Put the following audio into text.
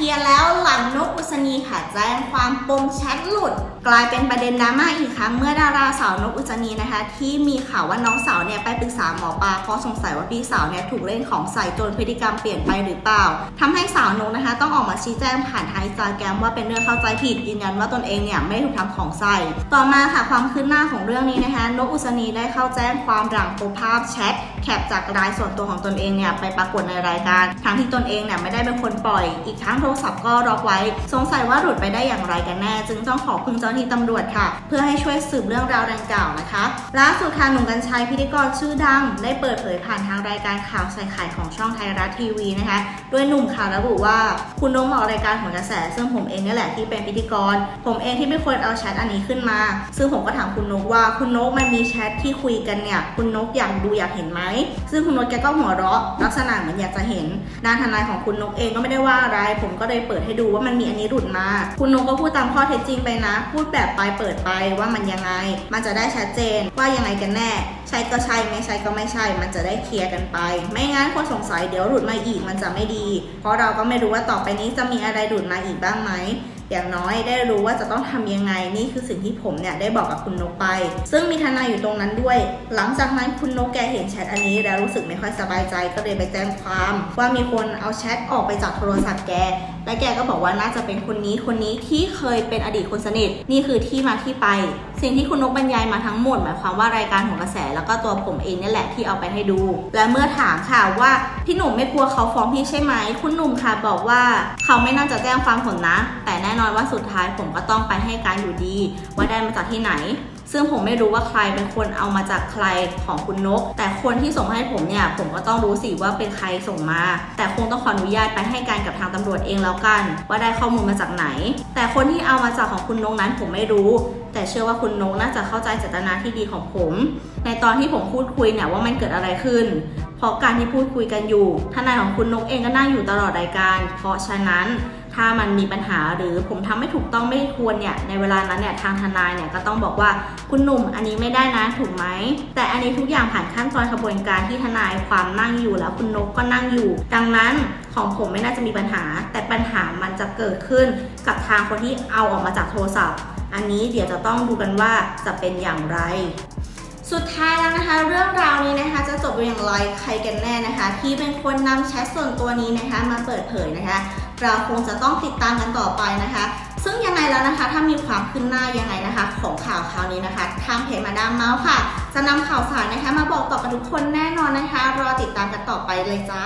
ลียร์แล้วหลังนก อุศนีค่ะแจ้งความปมแชทหลุด กลายเป็นประเด็นดราม่าอีกครั้งเมื่อดาราสาวนกอุศนีนะคะ ที่มีข่าวว่าน้องสาวเนี่ยไปปรึกษาหมอปลาเพราะสงสัยว่าพี่สาวเนี่ยถูกเล่นของใส่จนพฤติกรรมเปลี่ยนไปหรือเปล่าทำให้สาวนกนะคะ ต้องออกมาชี้แจงผ่านทางอินสตาแกรมว่าเป็นเรื่องเข้าใจผิดยืนยันว่าตนเองเนี่ยไม่ได้ถูกทำของใส่ ต่อมาค่ะความคืบหน้าของเรื่องนี้นะคะนกอุศนีได้เข้าแจ้งความหลังโพสภาพแชทแคปจากรายส่วนตัวของตนเองเนี่ยไปปรากฏในรายการทั้งที่ตนเองเนี่ยไม่ได้เป็นคนปล่อย อีกทั้งโทรศัพท์ก็ล็อกไว้สงสัยว่าหลุดไปได้อย่างไรกันแน่ จึงต้องขอพึ่งเจ้าหน้าที่ตำรวจค่ะ เพื่อให้ช่วยสืบเรื่องราวดังกล่าวนะคะล่าสุดค่ะหนุ่มกัญชัยพิธีกรชื่อดัง ได้เปิดเผยผ่านทางรายการข่าวใส่ไข่ของช่องไทยรัฐทีวีนะคะโดยหนุ่มข่าวระบุว่าคุณนกมาออกรายการผลกระแส ซึ่งผมเองนี่แหละที่เป็นพิธีกร ผมเองที่เป็นคนเอาแชทอันนี้ขึ้นมา ซึ่งผมก็ถามคุณนกว่าคุณนกมันมีแชทที่คุยกันเนี่ยคุณนกอยากดูอยากเห็นไหมซึ่งคุณนกแกก็หัวเราะลักษณะเหมือนอยากจะเห็นด้านทนายของคุณนกเองก็ไม่ได้ว่าอะไร ผมก็เลยเปิดให้ดูว่ามันมีอันนี้หลุดมา คุณนงก็พูดตามข้อเท็จจริงไปนะ พูดแบบไปเปิดไปว่ามันยังไง มันจะได้ชัดเจนว่ายังไงกันแน่ ใช่ก็ใช่ไม่ใช่ก็ไม่ใช่ มันจะได้เคลียร์กันไป ไม่งั้นคนสงสัยเดี๋ยวหลุดมาอีกมันจะไม่ดี เพราะเราก็ไม่รู้ว่าต่อไปนี้จะมีอะไรหลุดมาอีกบ้างไหม อย่างน้อยได้รู้ว่าจะต้องทำยังไงนี่คือสิ่งที่ผมเนี่ยได้บอกกับคุณนกไป ซึ่งมีทนายอยู่ตรงนั้นด้วย หลังจากนั้นคุณนกแกเห็นแชทอันนี้แล้วรู้สึกไม่ค่อยสบายใจก็เลยไปแจ้งความ ว่ามีคนเอาแชทออกไปจากโทรศัพท์แก และแกก็บอกว่าน่าจะเป็นคนนี้คนนี้ที่เคยเป็นอดีตคนสนิท นี่คือที่มาที่ไป สิ่งที่คุณนกบรรยายมาทั้งหมดหมายความว่ารายการของกระแส แล้วก็ตัวผมเองนี่แหละที่เอาไปให้ดู และเมื่อถามค่ะว่าพี่หนุ่มไม่กลัวเขาฟ้องพี่ใช่ไหมคุณหนุ่มค่ะบอกว่า เขาไม่น่าจะแจ้งความผมนะ แต่แน่นอนว่าสุดท้ายผมก็ต้องไปให้การอยู่ดี ว่าได้มาจากที่ไหน ซึ่งผมไม่รู้ว่าใครเป็นคนเอามาจากใครของคุณนก แต่คนที่ส่งให้ผมเนี่ย ผมก็ต้องรู้สิว่าเป็นใครส่งมา แต่คงต้องขออนุญาตไปให้การกับทางตำรวจเองแล้วกัน ว่าได้ข้อมูลมาจากไหน แต่คนที่เอามาจากของคุณนกนั้นผมไม่รู้แต่เชื่อว่าคุณนกน่าจะเข้าใจเจตนาที่ดีของผม ในตอนที่ผมพูดคุยเนี่ยว่ามันเกิดอะไรขึ้น เพราะการที่พูดคุยกันอยู่ ทนายของคุณนกเองก็นั่งอยู่ตลอดรายการ เพราะฉะนั้นถ้ามันมีปัญหาหรือผมทำไม่ถูกต้องไม่ควรเนี่ยในเวลานั้นเนี่ยทางทนายเนี่ยก็ต้องบอกว่าคุณหนุ่มอันนี้ไม่ได้นะถูกไหมแต่อันนี้ทุกอย่างผ่านขั้นตอนกระบวนการที่ทนายความนั่งอยู่แล้วคุณนกก็นั่งอยู่ ดังนั้นของผมไม่น่าจะมีปัญหา แต่ปัญหามันจะเกิดขึ้นกับทางคนที่เอาออกมาจากโทรศัพท์ อันนี้เดี๋ยวจะต้องดูกันว่าจะเป็นอย่างไร สุดท้ายแล้วนะคะ เรื่องราวนี้นะคะ จะจบอย่างไรใครกันแน่นะคะ ที่เป็นคนนำแชทส่วนตัวนี้นะคะ มาเปิดเผยนะคะ เราคงจะต้องติดตามกันต่อไปนะคะซึ่งยังไงแล้วนะคะถ้ามีความคืบหน้ายังไงนะคะ ของข่าวคราวนี้นะคะทางเพจมาดามเมาส์ค่ะ จะนำข่าวสารนะคะมาบอกต่อกับทุกคนแน่นอนนะคะ รอติดตามกันต่อไปเลยจ้า